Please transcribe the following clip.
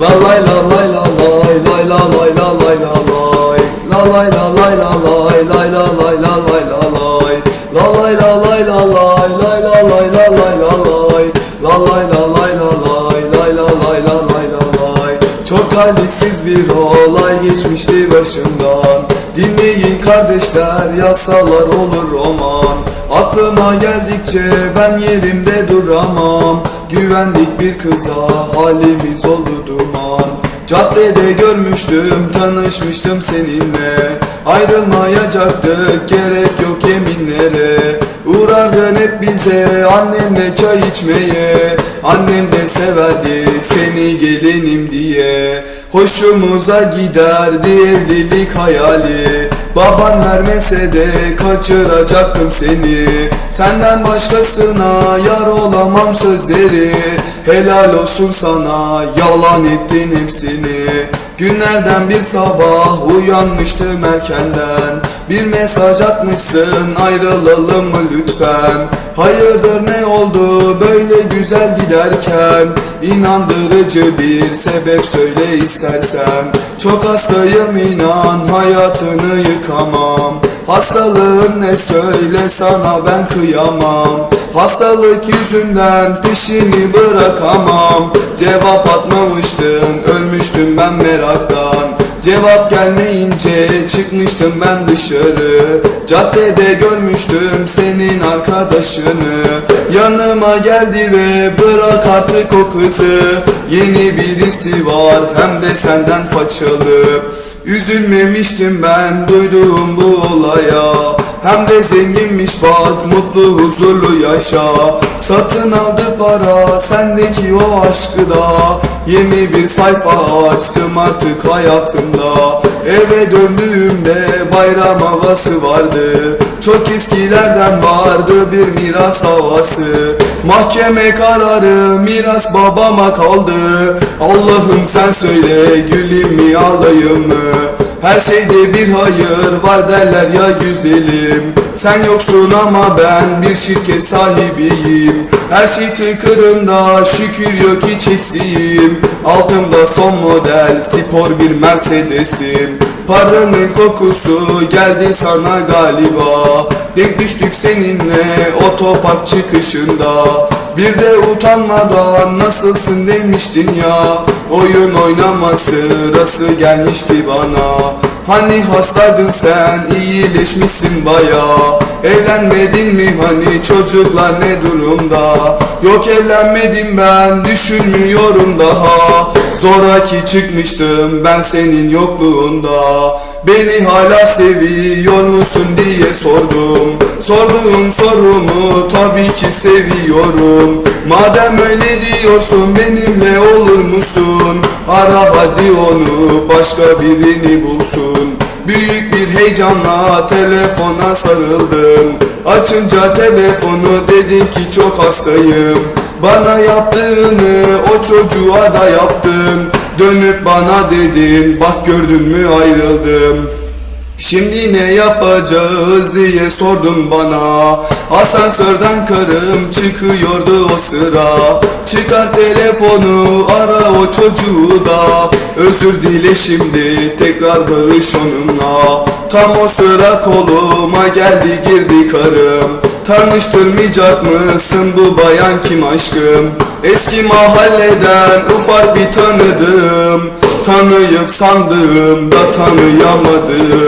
La lay la lay la lay lay la lay la lay la lay La lay la lay la lay lay la lay la lay la lay La lay la lay la lay lay la lay la lay la lay La lay la lay la lay lay la lay la lay la lay Çok talihsiz bir olay geçmişti başımdan Dinleyin kardeşler yasalar olur roman Aklıma geldikçe ben yerimde duramam Güvendik bir kıza halimiz oldu duman. Caddede görmüştüm tanışmıştım seninle. Ayrılmayacaktık gerek yok yeminlere. Uğrardın hep bize annemle çay içmeye. Annem de severdi seni gelinim diye. Hoşumuza giderdi evlilik hayali Baban vermese de kaçıracaktım seni. Senden başkasına yar olamam sözleri. Helal olsun sana yalan ettin hepsini. Günlerden bir sabah uyanmıştım erkenden. Bir mesaj atmışsın ayrılalım mı lütfen? Hayırdır ne oldu böyle güzel giderken İnandırıcı bir sebep söyle istersen. Çok hastayım inan hayatını yıkamam. Hastalığın ne söyle sana ben kıyamam. Hastalık yüzünden peşimi bırakamam. Cevap atmamıştın ölmüştüm ben meraktan Cevap gelmeyince çıkmıştım ben dışarı. Caddede görmüştüm senin arkadaşını. Yanıma geldi ve bırak artık o kızı. Yeni birisi var hem de senden façalı Üzülmemiştim ben duyduğum bu olaya Hem de zenginmiş bak mutlu huzurlu yaşa. Satın aldı para sendeki o aşkı da. Yeni bir sayfa açtım artık hayatımda. Eve döndüğümde bayram havası vardı. Çok eskilerden vardı bir miras havası. Mahkeme kararı miras babama kaldı. Allah'ım sen söyle gülüm mi ağlayayım mı her şeyde bir hayır var derler ya güzelim. Sen yoksun ama ben bir şirket sahibiyim. Her şey tıkırımda şükür yok hiç eksiğim. Altımda son model spor bir Mercedes'im. Paranın kokusu geldi sana galiba. Denk düştük seninle otopark çıkışında Bir de utanmadan nasılsın demiştin ya Oyun oynama sırası gelmişti bana. Hani hastaydın sen iyileşmişsin baya. Evlenmedin mi hani çocuklar ne durumda? Yok evlenmedim ben düşünmüyorum daha. Zoraki çıkmıştım ben senin yokluğunda. Beni hala seviyor musun diye sordum Sorduğum sorumu tabii ki seviyorum. Madem öyle diyorsun benimle olur musun? Ara hadi onu başka birini bulsun. Büyük bir heyecanla telefona sarıldım. Açınca telefonu dedin ki çok hastayım. Bana yaptığını o çocuğa da yaptın Dönüp bana dedin bak gördün mü ayrıldım Şimdi ne yapacağız diye sordun bana. Asansörden karım çıkıyordu o sıra. Çıkar telefonu ara o çocuğu da. Özür dile şimdi tekrar barış onunla. Tam o sıra koluma geldi girdi karım. Tanıştırmayacak mısın bu bayan kim aşkım? Eski mahalleden ufak bir tanıdım. Tanıyıp sandım da tanıyamadım